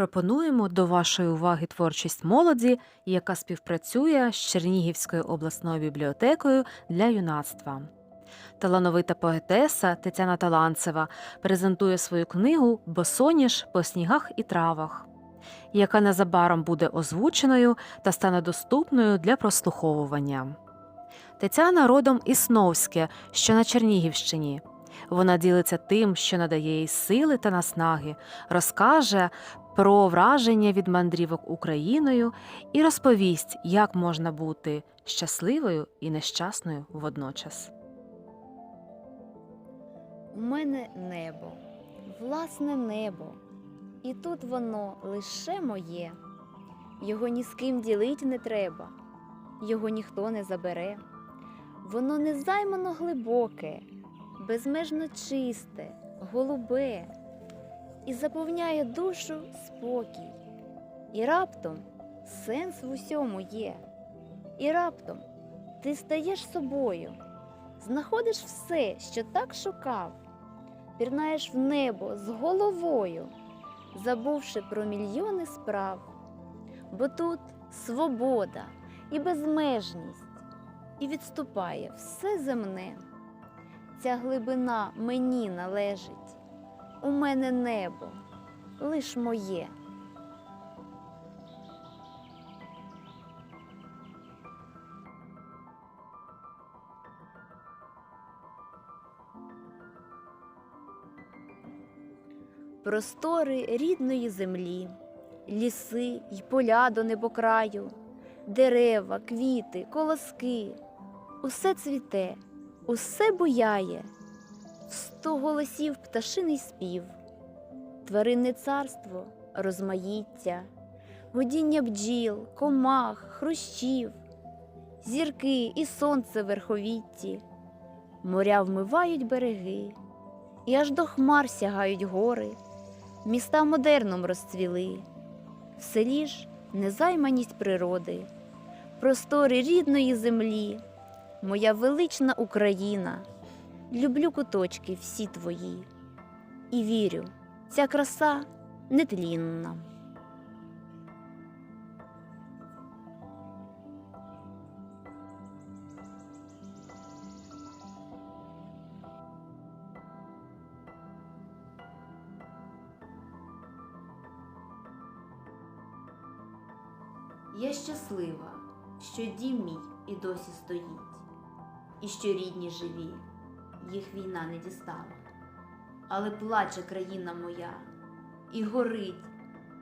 Пропонуємо до вашої уваги творчість молоді, яка співпрацює з Чернігівською обласною бібліотекою для юнацтва. Талановита поетеса Тетяна Таланцева презентує свою книгу Босоніж по снігах і травах, яка незабаром буде озвученою та стане доступною для прослуховування. Тетяна родом із Сновське, що на Чернігівщині. Вона ділиться тим, що надає їй сили та наснаги, розкаже про враження від мандрівок Україною і розповість, як можна бути щасливою і нещасною водночас. У мене небо, власне небо, і тут воно лише моє. Його ні з ким ділить не треба, його ніхто не забере. Воно незаймано глибоке, безмежно чисте, голубе, і заповняє душу спокій. І раптом сенс в усьому є. І раптом ти стаєш собою, знаходиш все, що так шукав, пірнаєш в небо з головою, забувши про мільйони справ. Бо тут свобода і безмежність, і відступає все земне. Ця глибина мені належить, у мене небо, лиш моє. Простори рідної землі, ліси й поля до небокраю, дерева, квіти, колоски, усе цвіте, усе буяє, в сто голосів пташиний спів, тваринне царство розмаїття, гудіння бджіл, комах, хрущів, зірки і сонце верховітті, моря вмивають береги, і аж до хмар сягають гори, міста модерном розцвіли, в селі ж незайманість природи, простори рідної землі, моя велична Україна, люблю куточки всі твої, і вірю, ця краса нетлінна. Я щаслива, що дім мій і досі стоїть, і що рідні живі, їх війна не дістала. Але плаче країна моя і горить,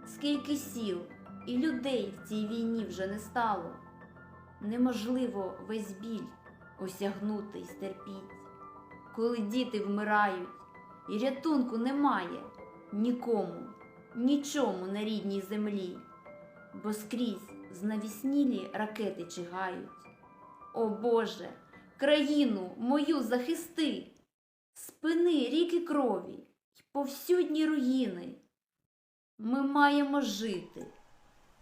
скільки сіл і людей в цій війні вже не стало. Неможливо весь біль осягнути й стерпіть, коли діти вмирають, і рятунку немає нікому, нічому на рідній землі бо скрізь знавіснілі ракети чигають. О Боже, країну мою захисти, спини ріки крові й повсюдні руїни. Ми маємо жити,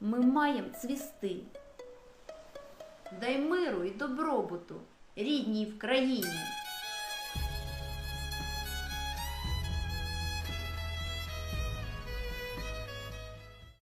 ми маємо цвісти. Дай миру і добробуту рідній в країні.